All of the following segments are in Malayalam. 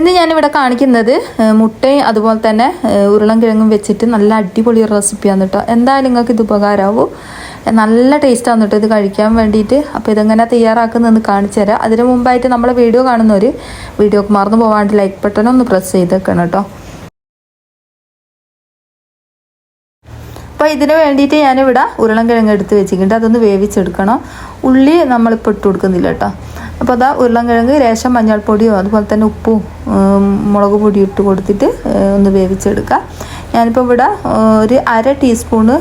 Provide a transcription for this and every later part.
ഇന്ന് ഞാനിവിടെ കാണിക്കുന്നത് മുട്ടയും അതുപോലെ തന്നെ ഉരുളൻകിഴങ്ങും വെച്ചിട്ട് നല്ല അടിപൊളി റെസിപ്പിയാണ് കേട്ടോ എന്തായാലും നിങ്ങൾക്ക് ഇത് ഉപകാരമാവും നല്ല ടേസ്റ്റാണ് കേട്ടോ ഇത് കഴിക്കാൻ വേണ്ടിയിട്ട്. അപ്പോൾ ഇതെങ്ങനെ തയ്യാറാക്കുന്നതെന്ന് കാണിച്ചു തരാം. അതിന് മുമ്പായിട്ട് നമ്മളെ വീഡിയോ കാണുന്നവർ വീഡിയോക്ക് മറന്നു പോകാണ്ട് ലൈക്ക് ബട്ടൺ ഒന്ന് പ്രസ് ചെയ്തേക്കണം കേട്ടോ അപ്പോൾ ഇതിന് വേണ്ടിയിട്ട് ഞാനിവിടെ ഉരുളൻകിഴങ്ങ് എടുത്ത് വെച്ചിട്ടുണ്ട്. അതൊന്ന് വേവിച്ചെടുക്കണം. ഉള്ളി നമ്മളിപ്പോൾ ഇട്ട് കൊടുക്കുന്നില്ല കേട്ടോ അപ്പോൾ അതാ ഉരുളൻകിഴങ്ങ് രേഷം മഞ്ഞൾപ്പൊടിയോ അതുപോലെ തന്നെ ഉപ്പും മുളക് പൊടിയും ഇട്ട് കൊടുത്തിട്ട് ഒന്ന് വേവിച്ചെടുക്കുക. ഞാനിപ്പോൾ ഇവിടെ ഒരു അര ടീസ്പൂണ്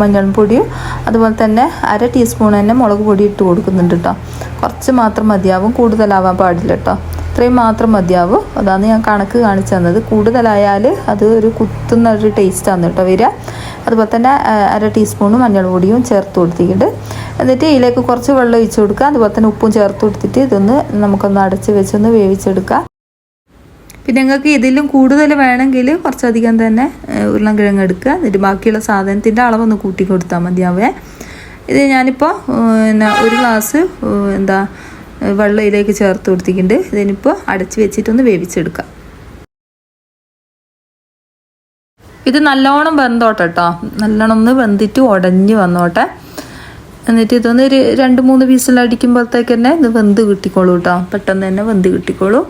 മഞ്ഞൾപ്പൊടിയും അതുപോലെ തന്നെ അര ടീസ്പൂൺ തന്നെ മുളക് പൊടി ഇട്ട് കൊടുക്കുന്നുണ്ട് കേട്ടോ കുറച്ച് മാത്രം മതിയാവും കൂടുതലാവാൻ പാടില്ല കേട്ടോ ഇത്രയും മാത്രം മതിയാവും. അതാണ് ഞാൻ കണക്ക് കാണിച്ചു തന്നത്. കൂടുതലായാൽ അത് ഒരു കുത്തുന്ന ഒരു ടേസ്റ്റാണ് കേട്ടോ വരിക. അതുപോലെ തന്നെ അര ടീസ്പൂൺ മഞ്ഞൾ പൊടിയും ചേർത്ത് കൊടുത്തിട്ടുണ്ട്. എന്നിട്ട് ഇതിലേക്ക് കുറച്ച് വെള്ളം ഒഴിച്ചു കൊടുക്കുക. അതുപോലെ തന്നെ ഉപ്പും ചേർത്ത് കൊടുത്തിട്ട് ഇതൊന്ന് നമുക്കൊന്ന് അടച്ച് വെച്ചൊന്ന് വേവിച്ചെടുക്കുക. പിന്നെ നിങ്ങൾക്ക് ഇതിലും കൂടുതൽ വേണമെങ്കിൽ കുറച്ചധികം തന്നെ ഉരുളൻകിഴങ്ങ് എടുക്കുക. എന്നിട്ട് ബാക്കിയുള്ള സാധനത്തിന്റെ അളവൊന്ന് കൂട്ടി കൊടുത്താൽ മതിയാവേ. ഇത് ഞാനിപ്പോൾ പിന്നെ ഒരു ഗ്ലാസ് എന്താ വെള്ളം ഇതിലേക്ക് ചേർത്ത് കൊടുത്തിട്ടുണ്ട്. ഇതിനിപ്പോൾ അടച്ച് വെച്ചിട്ടൊന്ന് വേവിച്ചെടുക്കാം. ഇത് നല്ലോണം വെന്തോട്ടെ കേട്ടോ നല്ലോണം ഒന്ന് വെന്തിട്ട് ഉടഞ്ഞ് വന്നോട്ടെ. എന്നിട്ട് ഇതൊന്ന് ഒരു രണ്ട് മൂന്ന് പീസിലടിക്കുമ്പോഴത്തേക്ക് തന്നെ ഇത് വെന്ത് കിട്ടിക്കോളൂ കേട്ടോ പെട്ടെന്ന് തന്നെ വെന്ത് കിട്ടിക്കോളൂ.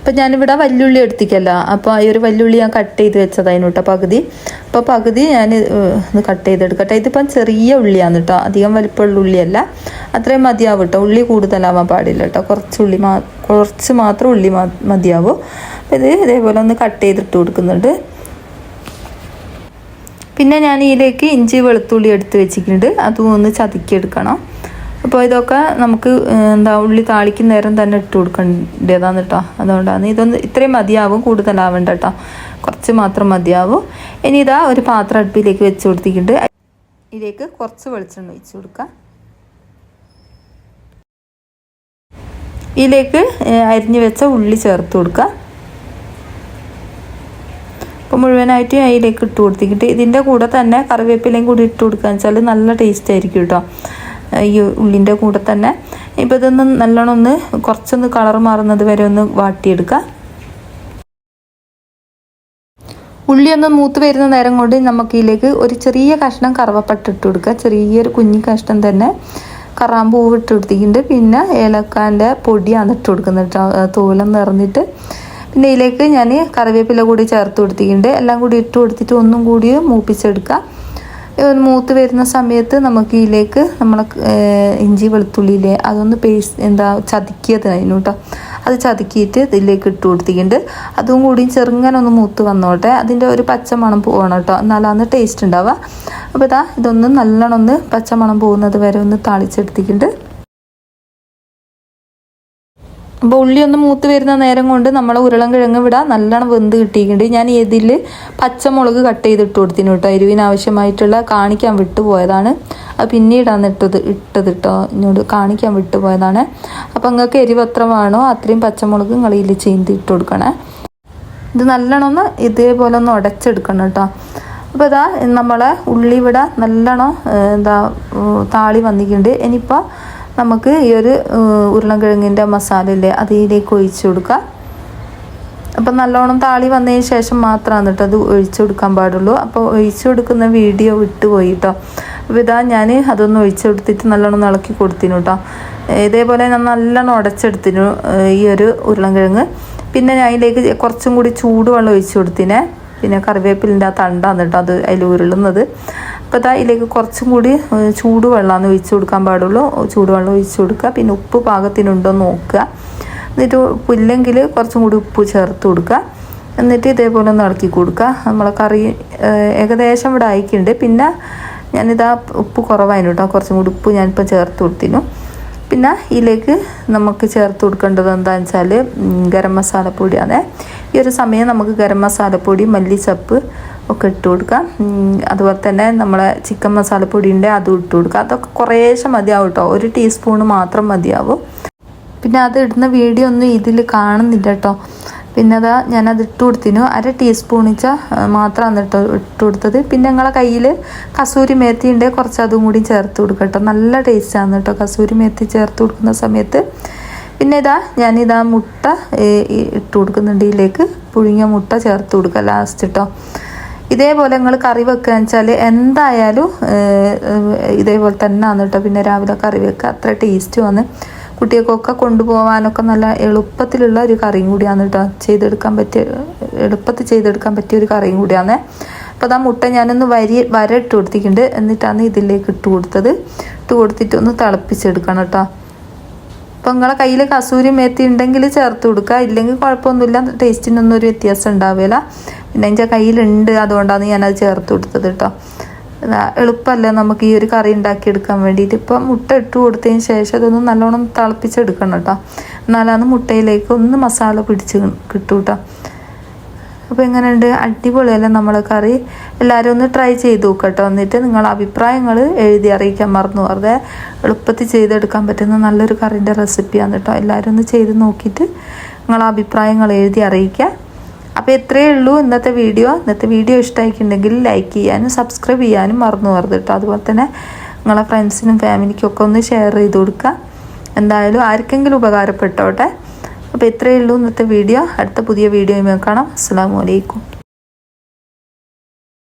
അപ്പം ഞാനിവിടെ വല്യുള്ളി എടുത്തിക്കല്ല. അപ്പോൾ ഈ ഒരു വല്യുള്ളി ഞാൻ കട്ട് ചെയ്ത് വെച്ചതായിരുന്നു കേട്ടോ പകുതി. അപ്പോൾ പകുതി ഞാൻ ഇത് കട്ട് ചെയ്തെടുക്കട്ടെ ഇതിപ്പം ചെറിയ ഉള്ളിയാണ് കേട്ടോ അധികം വലിപ്പമുള്ള ഉള്ളിയല്ല. അത്രയും മതിയാവും കേട്ടോ ഉള്ളി കൂടുതലാവാൻ പാടില്ല കേട്ടോ കുറച്ച് ഉള്ളി മാ കുറച്ച് മാത്രം ഉള്ളി മതിയാവും. അപ്പോൾ ഇത് ഇതേപോലെ ഒന്ന് കട്ട് ചെയ്തിട്ട് കൊടുക്കുന്നുണ്ട്. പിന്നെ ഞാൻ ഇതിലേക്ക് ഇഞ്ചി വെളുത്തുള്ളി എടുത്ത് വെച്ചിട്ടുണ്ട്. അതും ഒന്ന് ചതുക്കിയെടുക്കണം. അപ്പോൾ ഇതൊക്കെ നമുക്ക് എന്താ ഉള്ളി താളിക്കുന്ന നേരം തന്നെ ഇട്ട് കൊടുക്കേണ്ടതാണ് കേട്ടോ അതുകൊണ്ടാണ് ഇതൊന്ന് ഇത്രയും മതിയാവും കൂടുതലാവേണ്ട കേട്ടോ കുറച്ച് മാത്രം മതിയാവും. ഇനി ഇതാ ഒരു പാത്രം അടുപ്പിലേക്ക് വെച്ച് കൊടുത്തിട്ടുണ്ട്. ഇതിലേക്ക് കുറച്ച് വെളിച്ചെണ്ണ ഒഴിച്ച് കൊടുക്കുക ഇതിലേക്ക് അരിഞ്ഞു വെച്ച ഉള്ളി ചേർത്ത് കൊടുക്കുക മുഴുവനായിട്ട് അതിലേക്ക് ഇട്ട് കൊടുത്തിട്ട് ഇതിന്റെ കൂടെ തന്നെ കറിവേപ്പിലയും കൂടി ഇട്ട് കൊടുക്കുക വെച്ചാൽ നല്ല ടേസ്റ്റ് ആയിരിക്കും കേട്ടോ ഈ ഉള്ളിന്റെ കൂടെ തന്നെ. ഇപ്പോൾ ഇതൊന്ന് നല്ലോണം ഒന്ന് കുറച്ചൊന്ന് കളർ മാറുന്നത് വരെ ഒന്ന് വാട്ടിയെടുക്കുക ഉള്ളി ഒന്ന് മൂത്ത് വരുന്ന നേരം കൊണ്ട് നമുക്ക് ഇതിലേക്ക് ഒരു ചെറിയ കഷ്ണം കറുവപ്പട്ട ഇട്ട് കൊടുക്കുക ചെറിയൊരു കുഞ്ഞി കഷ്ണം തന്നെ കറാമ്പൂവ് ഇട്ട് കൊടുത്തിട്ടുണ്ട്. പിന്നെ ഏലക്കാന്റെ പൊടിയാണ് ഇട്ട് കൊടുക്കുന്നത് കേട്ടോ തോലം നിറഞ്ഞിട്ട് പിന്നെ ഇതിലേക്ക് ഞാൻ കറിവേപ്പില കൂടി ചേർത്ത് കൊടുത്തിട്ടുണ്ട്. എല്ലാം കൂടി ഇട്ട് കൊടുത്തിട്ട് ഒന്നും കൂടി മൂപ്പിച്ചെടുക്കാം. മൂത്ത് വരുന്ന സമയത്ത് നമുക്ക് ഇതിലേക്ക് നമ്മളെ ഇഞ്ചി വെളുത്തുള്ളിയിലെ അതൊന്ന് പേസ്റ്റ് എന്താ ചതുക്കിയത് അതിന് കേട്ടോ. അത് ചതുക്കിയിട്ട് ഇതിലേക്ക് ഇട്ട് കൊടുത്തിട്ടുണ്ട്. അതും കൂടി ചെറുങ്ങനെ ഒന്ന് മൂത്ത് വന്നോട്ടെ. അതിന്റെ ഒരു പച്ചമണം പോകണം കേട്ടോ. എന്നാലാണ് ടേസ്റ്റ് ഉണ്ടാവുക. അപ്പോൾ ഇതാ ഇതൊന്ന് നല്ലോണം ഒന്ന് പച്ചമണം പോകുന്നത് വരെ ഒന്ന് താളിച്ചെടുത്തിട്ടുണ്ട്. അപ്പോൾ ഉള്ളി ഒന്ന് മൂത്ത് വരുന്ന നേരം കൊണ്ട് നമ്മൾ ഉരുളം കിഴങ്ങ് വിടാൻ നല്ലോണം വെന്ത് കിട്ടിയിട്ടുണ്ട്. ഞാൻ ഇതിൽ പച്ചമുളക് കട്ട് ചെയ്തിട്ട് കൊടുത്തിന് കേട്ടോ. എരിവിന് ആവശ്യമായിട്ടുള്ള കാണിക്കാൻ വിട്ടുപോയതാണ് അത് പിന്നീടാണ് ഇട്ടത് ഇട്ടത് കേട്ടോ. ഇങ്ങോട്ട് കാണിക്കാൻ വിട്ടുപോയതാണ് അപ്പോൾ നിങ്ങൾക്ക് എരിവ് എത്ര വേണോ അത്രയും പച്ചമുളക് നിങ്ങൾ ഇതിൽ ചീന്തി ഇട്ട് കൊടുക്കണേ. ഇത് നല്ലോണം ഒന്ന് ഇതേപോലെ ഒന്ന് ഉടച്ചെടുക്കണം കേട്ടോ. അപ്പോൾ ഇതാ നമ്മളെ ഉള്ളി ഇവിടെ നല്ലോണം എന്താ താളി വന്നിട്ടുണ്ട്. ഇനിയിപ്പോൾ നമുക്ക് ഈ ഒരു ഉരുളക്കിഴങ്ങിന്റെ ഉരുളൻകിഴങ്ങിന്റെ മസാല ഇല്ലേ അത് ഇതിലേക്ക് ഒഴിച്ചു കൊടുക്കാം അപ്പം നല്ലോണം താളി വന്നതിന് ശേഷം മാത്രമാണ് കേട്ടോ അത് ഒഴിച്ചു കൊടുക്കാൻ പാടുള്ളൂ. അപ്പോൾ ഒഴിച്ചു കൊടുക്കുന്ന വീഡിയോ വിട്ടുപോയി കേട്ടോ. അപ്പോൾ ഇതാ ഞാൻ അതൊന്ന് ഒഴിച്ചു കൊടുത്തിട്ട് നല്ലോണം ഇളക്കി കൊടുത്തിനു കേട്ടോ. ഇതേപോലെ ഞാൻ നല്ലോണം ഉടച്ചെടുത്തിനു ഈ ഒരു ഉരുളൻകിഴങ്ങ്. പിന്നെ ഞാൻ അതിലേക്ക് കുറച്ചും കൂടി ചൂടുവെള്ളം ഒഴിച്ചു കൊടുത്തിനെ. പിന്നെ കറിവേപ്പിലിന്റെ ആ തണ്ടാണ് കേട്ടോ അത് അതിൽ ഉരുളുന്നത്. അപ്പോൾ ഇതാ ഇതിലേക്ക് കുറച്ചും കൂടി ചൂടുവെള്ളമാണ് ഒഴിച്ചു കൊടുക്കാൻ പാടുള്ളൂ. ചൂടുവെള്ളം ഒഴിച്ച് കൊടുക്കുക. പിന്നെ ഉപ്പ് പാകത്തിനുണ്ടോ നോക്കുക. എന്നിട്ട് ഉപ്പില്ലെങ്കിൽ കുറച്ചും കൂടി ഉപ്പ് ചേർത്ത് കൊടുക്കുക. എന്നിട്ട് ഇതേപോലെ ഒന്ന് ഇളക്കി കൊടുക്കുക. നമ്മളെ കറി ഏകദേശം ഇവിടെ അയക്കുന്നുണ്ട് പിന്നെ ഞാനിതാ ഉപ്പ് കുറവായിരുന്നു കേട്ടോ. കുറച്ചും കൂടി ഉപ്പ് ഞാനിപ്പോൾ ചേർത്ത് കൊടുത്തിരുന്നു. പിന്നെ ഇതിലേക്ക് നമുക്ക് ചേർത്ത് കൊടുക്കേണ്ടത് എന്താണെന്ന് വെച്ചാൽ ഗരം മസാലപ്പൊടിയാണ്. ഈ ഒരു സമയം നമുക്ക് ഗരം മസാലപ്പൊടി മല്ലിച്ചപ്പ് ഒക്കെ ഇട്ട് കൊടുക്കുക. അതുപോലെ തന്നെ നമ്മളെ ചിക്കൻ മസാലപ്പൊടി ഉണ്ട് അതും ഇട്ട് കൊടുക്കുക. അതൊക്കെ കുറേശ്ശെ മതിയാവും കേട്ടോ. ഒരു ടീസ്പൂൺ മാത്രം മതിയാവും. പിന്നെ അത് ഇടുന്ന വീഡിയോ ഒന്നും ഇതിൽ കാണുന്നില്ല കേട്ടോ. പിന്നെ അതാ ഞാനത് ഇട്ട് കൊടുത്തിനു അര ടീസ്പൂണിച്ച മാത്രമാണ് കേട്ടോ ഇട്ട് കൊടുത്തത്. പിന്നെ ഞങ്ങളെ കയ്യിൽ കസൂരി മേത്തി ഉണ്ട് കുറച്ച് അതും കൂടി ചേർത്ത് കൊടുക്കുക കേട്ടോ. നല്ല ടേസ്റ്റാണ് കേട്ടോ കസൂരി മേത്തി ചേർത്ത് കൊടുക്കുന്ന സമയത്ത്. പിന്നെ ഇതാ ഞാനിതാ മുട്ട ഇട്ട് കൊടുക്കുന്നുണ്ട് ഇതിലേക്ക്. പുഴുങ്ങിയ മുട്ട ചേർത്ത് കൊടുക്കുക ലാസ്റ്റ് കേട്ടോ ഇതേപോലെ നിങ്ങൾ കറി വെക്കുകയെന്ന് വെച്ചാൽ എന്തായാലും ഇതേപോലെ തന്നെ ആണ് കേട്ടോ. പിന്നെ രാവിലെ കറി വെക്കുക അത്ര ടേസ്റ്റ് വന്ന്. കുട്ടികൾക്കൊക്കെ കൊണ്ടുപോകാനൊക്കെ നല്ല എളുപ്പത്തിലുള്ള ഒരു കറിയും കൂടിയാണ് കേട്ടോ. ചെയ്തെടുക്കാൻ പറ്റിയ എളുപ്പത്തിൽ ചെയ്തെടുക്കാൻ പറ്റിയ ഒരു കറിയും കൂടിയാണ്. അപ്പോൾ ആ മുട്ട ഞാനൊന്ന് വരി വര ഇട്ട് കൊടുത്തിട്ടുണ്ട്. എന്നിട്ടാണ് ഇതിലേക്ക് ഇട്ട് കൊടുത്തത്. ഇട്ട് കൊടുത്തിട്ട് ഒന്ന് തിളപ്പിച്ചെടുക്കണം കേട്ടോ. അപ്പോൾ നിങ്ങളെ കയ്യിൽ കസൂരി മേത്തി ഉണ്ടെങ്കിൽ ചേർത്ത് കൊടുക്കുക. ഇല്ലെങ്കിൽ കുഴപ്പമൊന്നുമില്ല. ടേസ്റ്റിനൊന്നും ഒരു വ്യത്യാസം ഉണ്ടാവില്ല. പിന്നെ എന്റെ കയ്യിലുണ്ട് അതുകൊണ്ടാണ് ഞാനത് ചേർത്ത് കൊടുത്തത് കേട്ടോ. എളുപ്പമല്ല നമുക്ക് ഈ ഒരു കറി ഉണ്ടാക്കിയെടുക്കാൻ വേണ്ടിയിട്ട്. ഇപ്പം മുട്ട ഇട്ട് കൊടുത്തതിന് ശേഷം അതൊന്ന് നല്ലോണം തിളപ്പിച്ചെടുക്കണം കേട്ടോ. എന്നാലാണ് മുട്ടയിലേക്ക് ഒന്ന് മസാല പിടിച്ച് കിട്ടും കേട്ടോ. അപ്പോൾ എങ്ങനെയുണ്ട്? അടിപൊളിയല്ലേ നമ്മളെ കറി? എല്ലാവരും ഒന്ന് ട്രൈ ചെയ്ത് നോക്കട്ടോ എന്നിട്ട് നിങ്ങളുടെ അഭിപ്രായങ്ങൾ എഴുതി അറിയിക്കാൻ മറന്നു വെറുതെ എളുപ്പത്തിൽ ചെയ്തെടുക്കാൻ പറ്റുന്ന നല്ലൊരു കറിന്റെ റെസിപ്പിയാണ് കേട്ടോ. എല്ലാവരും ഒന്ന് ചെയ്ത് നോക്കിയിട്ട് നിങ്ങളുടെ അഭിപ്രായങ്ങൾ എഴുതി അറിയിക്കുക. അപ്പോൾ ഇത്രയേ ഉള്ളൂ ഇന്നത്തെ വീഡിയോ. ഇന്നത്തെ വീഡിയോ ഇഷ്ടമായിട്ടുണ്ടെങ്കിൽ ലൈക്ക് ചെയ്യാനും സബ്സ്ക്രൈബ് ചെയ്യാനും മറന്നു പോകരുത് കേട്ടോ. അതുപോലെ തന്നെ നിങ്ങളെ ഫ്രണ്ട്സിനും ഫാമിലിക്കും ഒക്കെ ഒന്ന് ഷെയർ ചെയ്ത് കൊടുക്കുക. എന്തായാലും ആർക്കെങ്കിലും ഉപകാരപ്പെട്ടോട്ടെ. അപ്പോൾ ഇത്രയേ ഉള്ളൂ ഇന്നത്തെ വീഡിയോ. അടുത്ത പുതിയ വീഡിയോയുമായി കാണാം. അസ്സാം വലൈക്കും